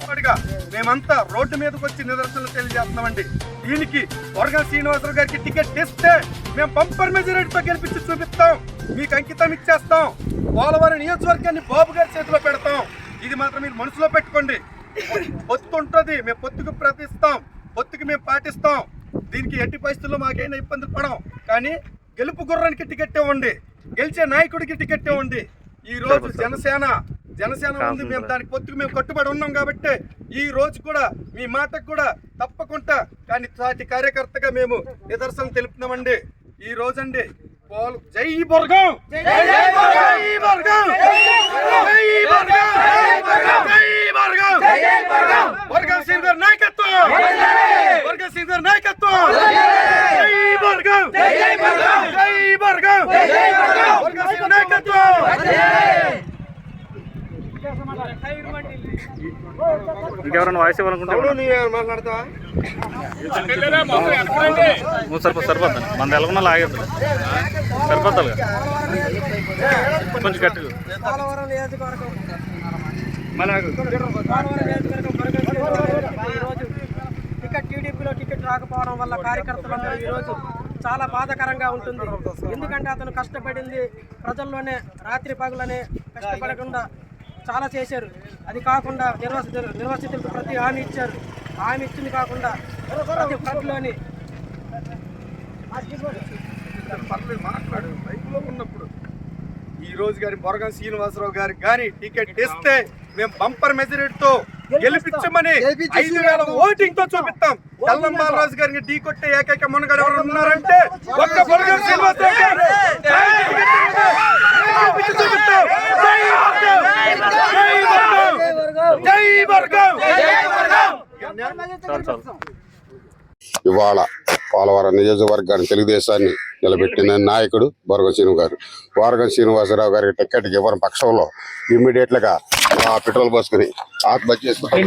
ఇప్పటిగా మేమంతా రోడ్డు మీదకి వచ్చి నిదర్శనలు తెలియజేస్తున్నామండి. దీనికి వరగా శ్రీనివాసరావు గారికి టికెట్ ఇస్తే మేము బంపర్ మెజారిటీతో గెలిపించి చూపిస్తాం. మీకు అంకితం ఇచ్చేస్తాం. పోలవరం నియోజకవర్గాన్ని బాబు గారి చేతిలో పెడతాం. ఇది మాత్రం మీరు మనసులో పెట్టుకోండి. పొత్తు ఉంటుంది మేము పొత్తుకు ప్రతిస్తాం. పొత్తుకి మేము పాటిస్తాం. దీనికి ఎట్టి పరిస్థితుల్లో మాకైనా ఇబ్బందులు పడం కానీ గెలుపు గుర్రానికి టికెట్ ఇవ్వండి. గెలిచే నాయకుడికి టికెట్ ఇవ్వండి. ఈ రోజు జనసేన జనసేన ఉంది మేము దానికి పొత్తుకు మేము కట్టుబడి ఉన్నాం కాబట్టి ఈ రోజు కూడా మీ మాటకు కూడా తప్పకుండా కానీ సాటి కార్యకర్తగా మేము నిదర్శనం తెలుపుతున్నామండి ఈ రోజండి పోలు జై బొర్గం జై బొర్గం జై బొర్గం జై బొర్గం బొర్గం సింగ్ గారి నాయకత్వం నాయకత్వం జై బొర్గం జై బొర్గం జై బొర్గం బొర్గం సింగ్ నాయకత్వం ఇంకెవరైనా వాయిస్ ఇవ్వాలనుకుంటే నువ్వు సరిపో సరిపోద్ది. మన ఎలాగున్నా లాగేద్దు. సరిపోద్దాలుగా. కొంచెం గట్టిగా. ఈరోజు టికెట్ టీడీపీలో టికెట్ రాకపోవడం వల్ల కార్యకర్తలందరూ ఈరోజు చాలా బాధాకరంగా ఉంటుంది ఎందుకంటే అతను కష్టపడింది ప్రజల్లోనే రాత్రి పగులనే కష్టపడకుండా చాలా చేశారు. అది కాకుండా నిర్వసిత నిర్వసితులకు ప్రతి హామీ ఇచ్చారు. హామీ ఇచ్చింది కాకుండా ప్రతి ఫ్రంట్లోని ఉన్నప్పుడు. ఈ రోజు గారి బొరగం శ్రీనివాసరావు గారికి కానీ టికెట్ ఇస్తే మేము బంపర్ మెజారిటీతో గెలిపించమని ఐదు వేల ఓటింగ్తో చూపిస్తాం. తెల్లం బాలరాజు గారిని ఢీ కొట్టే ఏకైక మునగాడు ఎవరు ఉన్నారంటే ఒక్క బొరగం శ్రీనివాసరావు గారు గెలిపించి చూపిస్తాం. జై బొరగం! జై బొరగం! జై బొరగం! చాలు చాలు ఇవాళ పోలవరం నియోజకవర్గాన్ని తెలుగుదేశాన్ని నిలబెట్టిన నాయకుడు బొరగ శ్రీను గారు. బొరగ శ్రీనివాసరావు గారికి టికెట్ ఇవ్వని పక్షంలో ఇమ్మీడియట్గా ఆ పెట్రోల్ పోసుకుని ఆత్మహత్య చేసుకుంటాం